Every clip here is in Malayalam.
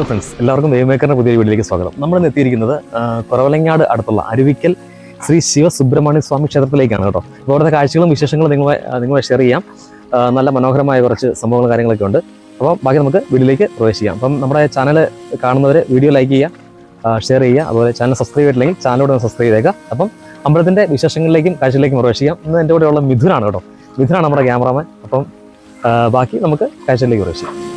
ഹലോ ഫ്രണ്ട്സ് എല്ലാവർക്കും വേവ്മേക്കറിന്റെ പുതിയ വീട്ടിലേക്ക് സ്വാഗതം. നമ്മൾ ഇന്ന് എത്തിയിരിക്കുന്നത് കുറവലങ്ങാട് അടുത്തുള്ള അരുവിക്കൽ ശ്രീ ശിവസുബ്രഹ്മണ്യ സ്വാമി ക്ഷേത്രത്തിലേക്കാണ് കേട്ടോ. അവിടുത്തെ കാഴ്ചകളും വിശേഷങ്ങളും നിങ്ങളെ നിങ്ങളെ ഷെയർ ചെയ്യാം. നല്ല മനോഹരമായ കുറച്ച് സംഭവങ്ങളും കാര്യങ്ങളൊക്കെ ഉണ്ട്. അപ്പോൾ ബാക്കി നമുക്ക് വീട്ടിലേക്ക് പ്രവേശിക്കാം. അപ്പം നമ്മുടെ ചാനൽ കാണുന്നവർ വീഡിയോ ലൈക്ക് ചെയ്യുക ഷെയർ ചെയ്യുക അതുപോലെ ചാനൽ സബ്സ്ക്രൈബ് ചെയ്തിട്ടില്ലെങ്കിൽ ചാനലോട് ഒന്ന് സബ്സ്ക്രൈബ് ചെയ്തേക്കുക. അപ്പം അമ്പലത്തിന്റെ വിശേഷങ്ങളിലേക്കും കാഴ്ചയിലേക്കും പ്രവേശിക്കാം. ഇന്ന് എന്റെ കൂടെയുള്ള മിഥുനാണ് കേട്ടോ. മിഥുനാണ് നമ്മുടെ ക്യാമറാമാൻ അപ്പം ബാക്കി നമുക്ക് കാഴ്ചയിലേക്ക് പ്രവേശിക്കാം.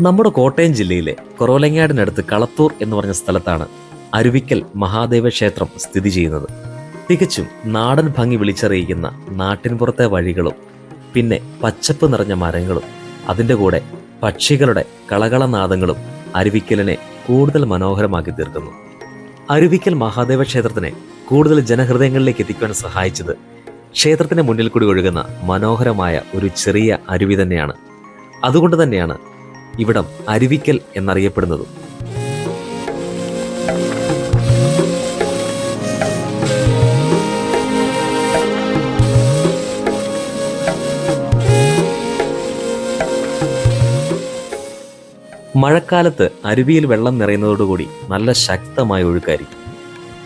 നമ്മുടെ കോട്ടയം ജില്ലയിലെ കൊറോലങ്ങാടിനടുത്ത് കളത്തൂർ എന്ന് പറഞ്ഞ സ്ഥലത്താണ് അരുവിക്കൽ മഹാദേവ ക്ഷേത്രം സ്ഥിതി ചെയ്യുന്നത്. തികച്ചും നാടൻ ഭംഗി വിളിച്ചറിയിക്കുന്ന നാട്ടിൻപുറത്തെ വഴികളും പിന്നെ പച്ചപ്പ് നിറഞ്ഞ മരങ്ങളും അതിന്റെ കൂടെ പക്ഷികളുടെ കളകളനാദങ്ങളും അരുവിക്കലിനെ കൂടുതൽ മനോഹരമാക്കി തീർക്കുന്നു. അരുവിക്കൽ മഹാദേവ ക്ഷേത്രത്തിനെ കൂടുതൽ ജനഹൃദയങ്ങളിലേക്ക് എത്തിക്കുവാൻ സഹായിച്ചത് ക്ഷേത്രത്തിന് മുന്നിൽ കൂടി ഒഴുകുന്ന മനോഹരമായ ഒരു ചെറിയ അരുവി തന്നെയാണ്. അതുകൊണ്ട് തന്നെയാണ് ഇവിടം അരുവിക്കൽ എന്നറിയപ്പെടുന്നതും. മഴക്കാലത്ത് അരുവിയിൽ വെള്ളം നിറയുന്നതോടുകൂടി നല്ല ശക്തമായ ഒഴുക്കായിരിക്കും.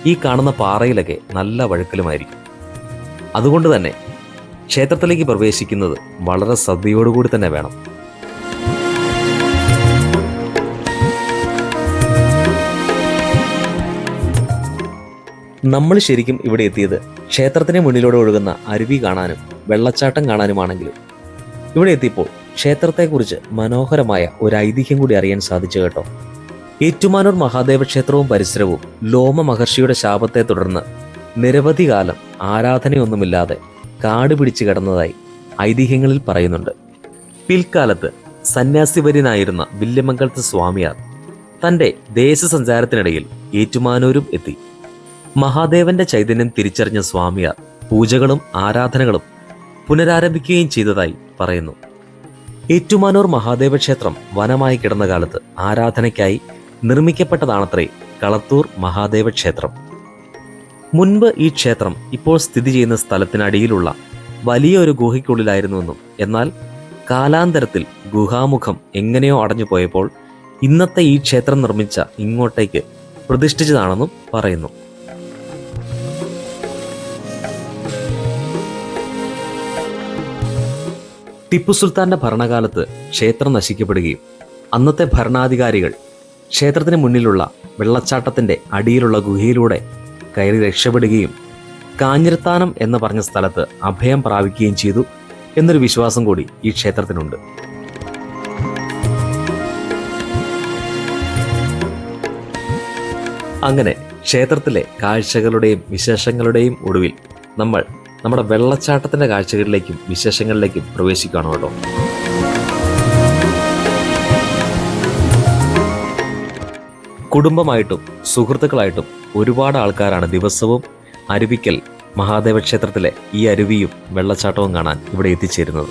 ഈ കാണുന്ന പാറയിലൊക്കെ നല്ല വഴുക്കലുമായിരിക്കും. അതുകൊണ്ട് തന്നെ ക്ഷേത്രത്തിലേക്ക് പ്രവേശിക്കുന്നത് വളരെ ശ്രദ്ധയോടുകൂടി തന്നെ വേണം. നമ്മൾ ശരിക്കും ഇവിടെ എത്തിയത് ക്ഷേത്രത്തിന് മുന്നിലൂടെ ഒഴുകുന്ന അരുവി കാണാനും വെള്ളച്ചാട്ടം കാണാനുമാണെങ്കിലും. ഇവിടെ എത്തിയപ്പോൾ ക്ഷേത്രത്തെക്കുറിച്ച് മനോഹരമായ ഒരു ഐതിഹ്യം കൂടി അറിയാൻ സാധിച്ചു കേട്ടോ. ഏറ്റുമാനൂർ മഹാദേവ ക്ഷേത്രവും പരിസരവും ലോമ മഹർഷിയുടെ ശാപത്തെ തുടർന്ന് നിരവധി കാലം ആരാധനയൊന്നുമില്ലാതെ കാട് പിടിച്ചു കിടന്നതായി ഐതിഹ്യങ്ങളിൽ പറയുന്നുണ്ട്. പിൽക്കാലത്ത് സന്യാസിവര്യനായിരുന്ന വില്യമംഗലത്ത് സ്വാമിയാർ തന്റെ ദേശസഞ്ചാരത്തിനിടയിൽ ഏറ്റുമാനൂരും എത്തി. മഹാദേവന്റെ ചൈതന്യം തിരിച്ചറിഞ്ഞ സ്വാമിയാർ പൂജകളും ആരാധനകളും പുനരാരംഭിക്കുകയും ചെയ്തതായി പറയുന്നു. ഏറ്റുമാനൂർ മഹാദേവ ക്ഷേത്രം വനമായി കിടന്ന കാലത്ത് ആരാധനയ്ക്കായി നിർമ്മിക്കപ്പെട്ടതാണത്രേ കളത്തൂർ മഹാദേവ ക്ഷേത്രം. മുൻപ് ഈ ക്ഷേത്രം ഇപ്പോൾ സ്ഥിതി ചെയ്യുന്ന സ്ഥലത്തിനടിയിലുള്ള വലിയൊരു ഗുഹയ്ക്കുള്ളിലായിരുന്നുവെന്നും എന്നാൽ കാലാന്തരത്തിൽ ഗുഹാമുഖം എങ്ങനെയോ അടഞ്ഞു പോയപ്പോൾ ഇന്നത്തെ ഈ ക്ഷേത്രം നിർമ്മിച്ച ഇങ്ങോട്ടേക്ക് പ്രതിഷ്ഠിച്ചതാണെന്നും പറയുന്നു. ടിപ്പു സുൽത്താന്റെ ഭരണകാലത്ത് ക്ഷേത്രം നശിക്കപ്പെടുകയും അന്നത്തെ ഭരണാധികാരികൾ ക്ഷേത്രത്തിന് മുന്നിലുള്ള വെള്ളച്ചാട്ടത്തിന്റെ അടിയിലുള്ള ഗുഹയിലൂടെ കയറി രക്ഷപ്പെടുകയും കാഞ്ഞിരത്താനം എന്ന് പറഞ്ഞ സ്ഥലത്ത് അഭയം പ്രാപിക്കുകയും ചെയ്തു എന്നൊരു വിശ്വാസം കൂടി ഈ ക്ഷേത്രത്തിനുണ്ട്. അങ്ങനെ ക്ഷേത്രത്തിലെ കാഴ്ചകളുടെയും വിശേഷങ്ങളുടെയും ഒടുവിൽ നമ്മൾ നമ്മുടെ വെള്ളച്ചാട്ടത്തിന്റെ കാഴ്ചകളിലേക്കും വിശേഷങ്ങളിലേക്കും പ്രവേശിക്കുകയാണ് കേട്ടോ. കുടുംബമായിട്ടും സുഹൃത്തുക്കളായിട്ടും ഒരുപാട് ആൾക്കാരാണ് ദിവസവും അരുവിക്കൽ മഹാദേവ ക്ഷേത്രത്തിലെ ഈ അരുവിയും വെള്ളച്ചാട്ടവും കാണാൻ ഇവിടെ എത്തിച്ചേരുന്നത്.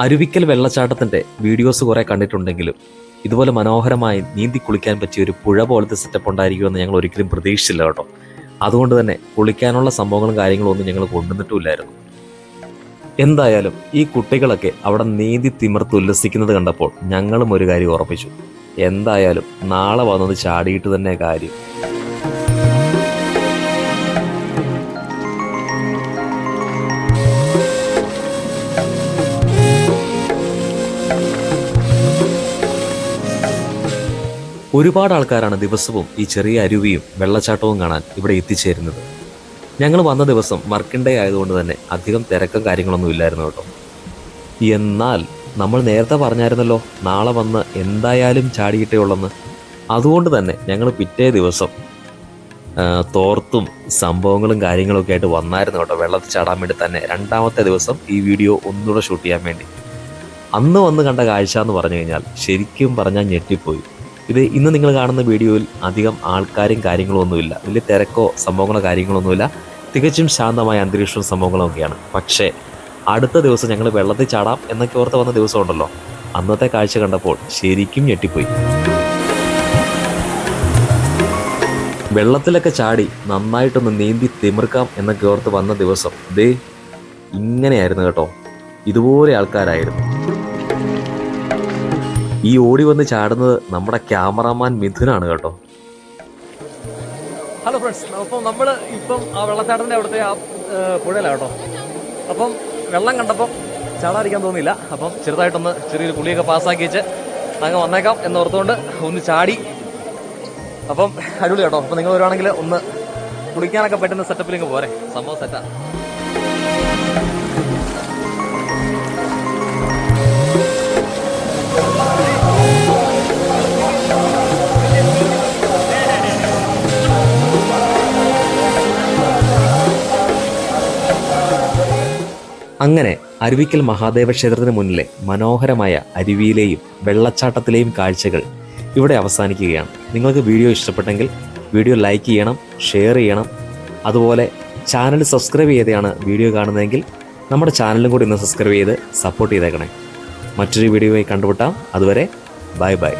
അരുവിക്കൽ വെള്ളച്ചാട്ടത്തിന്റെ വീഡിയോസ് കുറെ കണ്ടിട്ടുണ്ടെങ്കിലും ഇതുപോലെ മനോഹരമായി നീന്തി കുളിക്കാൻ പറ്റിയ ഒരു പുഴ പോലത്തെ സെറ്റപ്പ് ഉണ്ടായിരിക്കുമെന്ന് ഞങ്ങൾ ഒരിക്കലും പ്രതീക്ഷിച്ചില്ല കേട്ടോ. അതുകൊണ്ട് തന്നെ കുളിക്കാനുള്ള സംഭവങ്ങളും കാര്യങ്ങളും ഒന്നും ഞങ്ങൾ കൊണ്ടുവന്നിട്ടുമില്ലായിരുന്നു. എന്തായാലും ഈ കുട്ടികളൊക്കെ അവിടെ നീന്തി തിമിർത്ത് ഉല്ലസിക്കുന്നത് കണ്ടപ്പോൾ ഞങ്ങളും ഒരു കാര്യം ഉറപ്പിച്ചു. എന്തായാലും നാളെ വന്നത് ചാടിയിട്ട് തന്നെ കാര്യം. ഒരുപാട് ആൾക്കാരാണ് ദിവസവും ഈ ചെറിയ അരുവിയും വെള്ളച്ചാട്ടവും കാണാൻ ഇവിടെ എത്തിച്ചേരുന്നത്. ഞങ്ങൾ വന്ന ദിവസം വർക്കിംഗ് ഡേ ആയതുകൊണ്ട് തന്നെ അധികം തിരക്കും കാര്യങ്ങളൊന്നും ഇല്ലായിരുന്നു കേട്ടോ. എന്നാൽ നമ്മൾ നേരത്തെ പറഞ്ഞായിരുന്നല്ലോ നാളെ വന്ന് എന്തായാലും ചാടിയിട്ടേ ഉള്ളെന്ന്. അതുകൊണ്ട് തന്നെ ഞങ്ങൾ പിറ്റേ ദിവസം തോർത്തും സംഭവങ്ങളും കാര്യങ്ങളൊക്കെ ആയിട്ട് വന്നായിരുന്നു കേട്ടോ വെള്ളത്തിൽ ചാടാൻ വേണ്ടി തന്നെ രണ്ടാമത്തെ ദിവസം ഈ വീഡിയോ ഒന്നുകൂടെ ഷൂട്ട് ചെയ്യാൻ വേണ്ടി. അന്ന് വന്ന് കണ്ട കാഴ്ച എന്ന് പറഞ്ഞു കഴിഞ്ഞാൽ ശരിക്കും പറഞ്ഞാൽ ഞെട്ടിപ്പോയി. ഇത് ഇന്ന് നിങ്ങൾ കാണുന്ന വീഡിയോയിൽ അധികം ആൾക്കാരും കാര്യങ്ങളും ഒന്നുമില്ല. വലിയ തിരക്കോ സംഭവങ്ങളോ കാര്യങ്ങളൊന്നുമില്ല തികച്ചും ശാന്തമായ അന്തരീക്ഷവും സംഭവങ്ങളും ഒക്കെയാണ്. പക്ഷേ അടുത്ത ദിവസം ഞങ്ങൾ വെള്ളത്തിൽ ചാടാം എന്നൊക്കെ ഓർത്ത് വന്ന ദിവസമുണ്ടല്ലോ. അന്നത്തെ കാഴ്ച കണ്ടപ്പോൾ ശരിക്കും ഞെട്ടിപ്പോയി. വെള്ളത്തിലൊക്കെ ചാടി നന്നായിട്ടൊന്ന് നീന്തി തിമിർക്കാം എന്നൊക്കെ ഓർത്ത് വന്ന ദിവസം ദേ ഇങ്ങനെയായിരുന്നു കേട്ടോ. ഇതുപോലെ ആൾക്കാരായിരുന്നു. ഈ ഓടി വന്ന് ചാടുന്നത് നമ്മുടെ ക്യാമറാമാൻ മിഥുനാണ് കേട്ടോ. ഹലോ ഫ്രണ്ട്സ് അപ്പം നമ്മൾ ഇപ്പം ആ വെള്ളച്ചാട്ടത്തിന്റെ അവിടുത്തെ ആ പുഴയിലാണ് കേട്ടോ. അപ്പം വെള്ളം കണ്ടപ്പം ചാടാതിരിക്കാൻ തോന്നിയില്ല. അപ്പം ചെറുതായിട്ടൊന്ന് ചെറിയൊരു കുളിയൊക്കെ പാസ്സാക്കി വെച്ച് അങ്ങ് വന്നേക്കാം എന്ന് ഓർത്തുകൊണ്ട് ഒന്ന് ചാടി. അപ്പം അടിപൊളി കേട്ടോ. അപ്പം നിങ്ങൾ വരുവാണെങ്കിൽ ഒന്ന് കുളിക്കാനൊക്കെ പറ്റുന്ന സെറ്റപ്പിലേക്ക് പോരെ. സംഭവം സെറ്റാ അങ്ങനെ അരുവിക്കൽ മഹാദേവ ക്ഷേത്രത്തിന് മുന്നിലെ മനോഹരമായ അരുവിയിലെയും വെള്ളച്ചാട്ടത്തിലെയും കാഴ്ചകൾ ഇവിടെ അവസാനിക്കുകയാണ്. നിങ്ങൾക്ക് വീഡിയോ ഇഷ്ടപ്പെട്ടെങ്കിൽ വീഡിയോ ലൈക്ക് ചെയ്യണം ഷെയർ ചെയ്യണം. അതുപോലെ ചാനൽ സബ്സ്ക്രൈബ് ചെയ്തെയാണ് വീഡിയോ കാണുന്നതെങ്കിൽ നമ്മുടെ ചാനലും കൂടി ഒന്ന് സബ്സ്ക്രൈബ് ചെയ്ത് സപ്പോർട്ട് ചെയ്തേക്കണേ. മറ്റൊരു വീഡിയോയുമായി കണ്ടുമുട്ടാം. അതുവരെ ബൈ ബൈ.